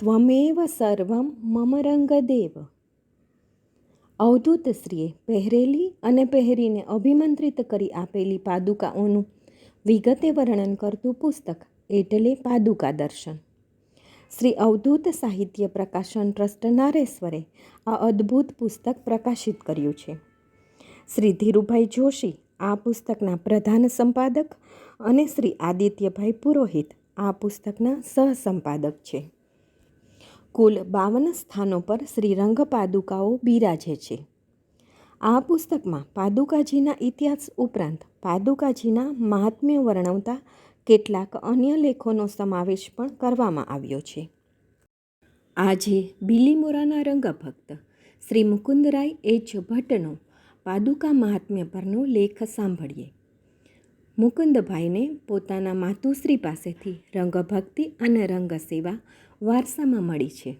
ત્વમેવ સર્વમ મમ રંગદેવ અવધૂતશ્રીએ પહેરેલી અને પહેરીને અભિમંત્રિત કરી આપેલી પાદુકાઓનું વિગતે વર્ણન કરતું પુસ્તક એટલે પાદુકા દર્શન શ્રી અવધૂત સાહિત્ય પ્રકાશન ટ્રસ્ટ નારેશ્વરે આ અદ્ભુત પુસ્તક પ્રકાશિત કર્યું છે શ્રી ધીરુભાઈ જોશી આ પુસ્તકના પ્રધાન સંપાદક અને શ્રી આદિત્યભાઈ પુરોહિત આ પુસ્તકના સહસંપાદક છે કુલ બાવન સ્થાનો પર શ્રીરંગ પાદુકાઓ બિરાજે છે. આ પુસ્તકમાં પાદુકાજીના ઇતિહાસ ઉપરાંત પાદુકાજીના મહાત્મ્ય વર્ણવતા કેટલાક અન્ય લેખોનો સમાવેશ પણ કરવામાં આવ્યો છે. આજે બિલીમોરાના રંગભક્ત શ્રી મુકુંદરાય એચ ભટ્ટનો પાદુકા મહાત્મ્ય પરનો લેખ સાંભળીએ. મુકુંદભાઈને પોતાના માતુશ્રી પાસેથી રંગભક્તિ અને રંગ સેવા વારસામાં મળી છે.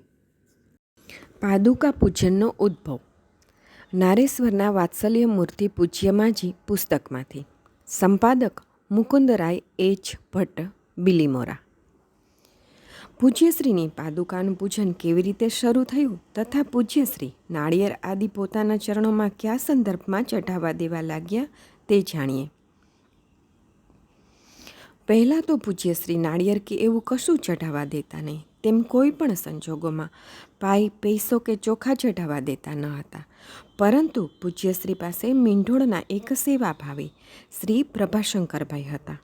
પાદુકા પૂજનનો ઉદ્ભવ. નારેશ્વરના વાત્સલ્ય મૂર્તિ પૂજ્યમાજી પુસ્તકમાંથી. સંપાદક મુકુંદરાય એચ. ભટ્ટ, બિલીમોરા. પૂજ્યશ્રીની પાદુકાનું પૂજન કેવી રીતે શરૂ થયું તથા પૂજ્યશ્રી નાળિયેર આદિ પોતાના ચરણોમાં કયા સંદર્ભમાં ચઢાવવા દેવા લાગ્યા તે જાણીએ. પહેલાં તો પૂજ્યશ્રી નાળિયેર કે એવું કશું ચઢાવવા દેતા નહીં. તેમ કોઈ પણ સંજોગોમાં પાઈ, પૈસો કે ચોખા ચઢાવવા દેતા ન હતા. પરંતુ પૂજ્યશ્રી પાસે મીંઢોળના એક સેવા ભાવી, શ્રી પ્રભાશંકરભાઈ હતા.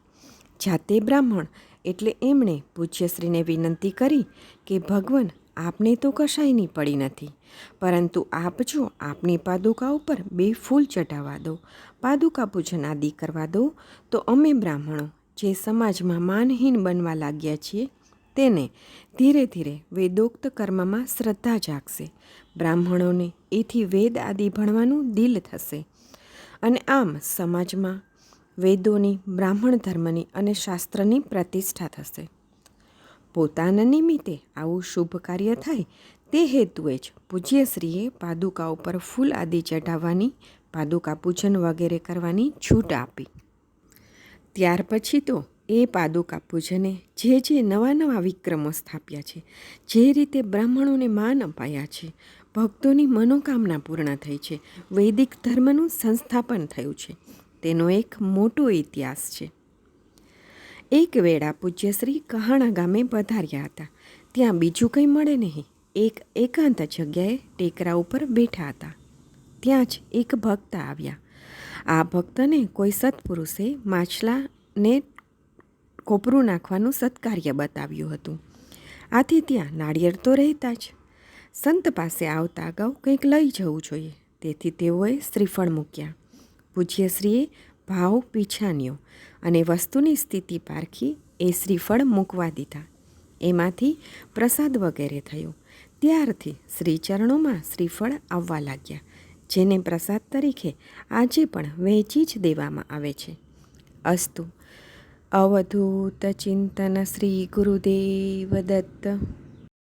જાતે બ્રાહ્મણ એટલે એમણે પૂજ્યશ્રીને વિનંતી કરી કે, ભગવાન, આપને તો કશાયની પડી નથી. પરંતુ આપ જો આપની પાદુકા ઉપર બે ફૂલ ચઢાવવા દો, પાદુકા પૂજન આદિ કરવા દો, તો અમે બ્રાહ્મણો જે સમાજમાં માનહીન બનવા લાગ્યા છીએ, તેને ધીરે ધીરે વેદોક્ત કર્મમાં શ્રદ્ધા જાગશે. બ્રાહ્મણોને એથી વેદ આદિ ભણવાનું દિલ થશે. અને આમ સમાજમાં વેદોની, બ્રાહ્મણ ધર્મની અને શાસ્ત્રની પ્રતિષ્ઠા થશે. પોતાના નિમિત્તે આવું શુભ કાર્ય થાય તે હેતુએ જ પૂજ્યશ્રીએ પાદુકા ઉપર ફૂલ આદિ ચઢાવવાની, પાદુકા પૂજન વગેરે કરવાની છૂટ આપી. ત્યાર પછી તો એ પાદુકા પૂજને જે જે નવા નવા વિક્રમો સ્થાપ્યા છે, જે રીતે બ્રાહ્મણોને માન અપાયા છે, ભક્તોની મનોકામના પૂર્ણ થઈ છે, વૈદિક ધર્મનું સંસ્થાપન થયું છે, તેનો એક મોટો ઇતિહાસ છે. એક વેળા પૂજ્યશ્રી કહાણા ગામે પધાર્યા હતા, ત્યાં બીજું કંઈ મળે નહીં, એક એકાંત જગ્યાએ ટેકરા ઉપર બેઠા હતા. ત્યાં જ એક ભક્ત આવ્યા આ ભક્તને કોઈ સત્પુરુષે માછલાને કોપરું નાખવાનું સત્કાર્ય બતાવ્યું હતું. આથી ત્યાં નાળિયેર તો રહેતા જ. સંત પાસે આવતા અગાઉ કંઈક લઈ જવું જોઈએ. તેથી તેઓએ શ્રીફળ મૂક્યા. પૂજ્યશ્રીએ ભાવ પીછાન્યો અને વસ્તુની સ્થિતિ પારખી એ શ્રીફળ મૂકવા દીધા. એમાંથી પ્રસાદ વગેરે થયો. ત્યારથી શ્રીચરણોમાં શ્રીફળ આવવા લાગ્યા. જેને પ્રસાદ તરીકે આજે પણ વહેંચી જ દેવામાં આવે છે. અસ્તુ, અવધૂત ચિંતન શ્રી ગુરુદેવ દત્ત.